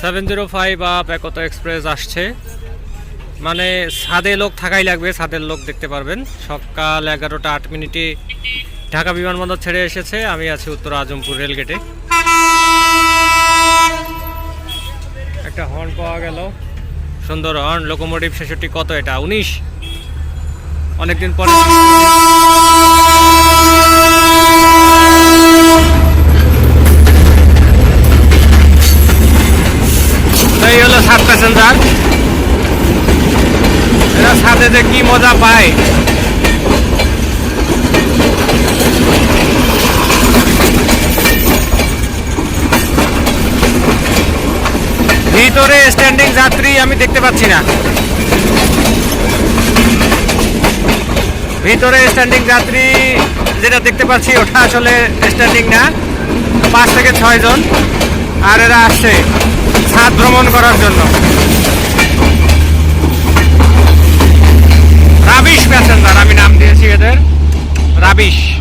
Seven zero five up Ekta express আসছে। মানে ছাদে লোক থাকাই লাগবে সাদের লোক দেখতে পারবেন। সকাল এগারোটা আট মিনিটে ঢাকা বিমানবন্দর ছেড়ে এসেছে। আমি আছি উত্তর আজমপুর রেলগেটে। একটা হর্ন পাওয়া গেল। সুন্দর হর্ন লোকোমোটিভ ছেষট্টি কত এটা? উনিশ? অনেকদিন পরে প্যাসেঞ্জার এরা সাথে যে কি মজা পায়। ভিতরে স্ট্যান্ডিং যাত্রী আমি দেখতে পাচ্ছি না। ভিতরে স্ট্যান্ডিং যাত্রী যেটা দেখতে পাচ্ছি, ওটা আসলে স্ট্যান্ডিং না। পাঁচ থেকে ছয় জন। আর এরা আসছে। ছাদ ভ্রমণ করার জন্য। রাবিশ প্যাসেঞ্জার আমি নাম দিয়েছি এদের। রাবিশ।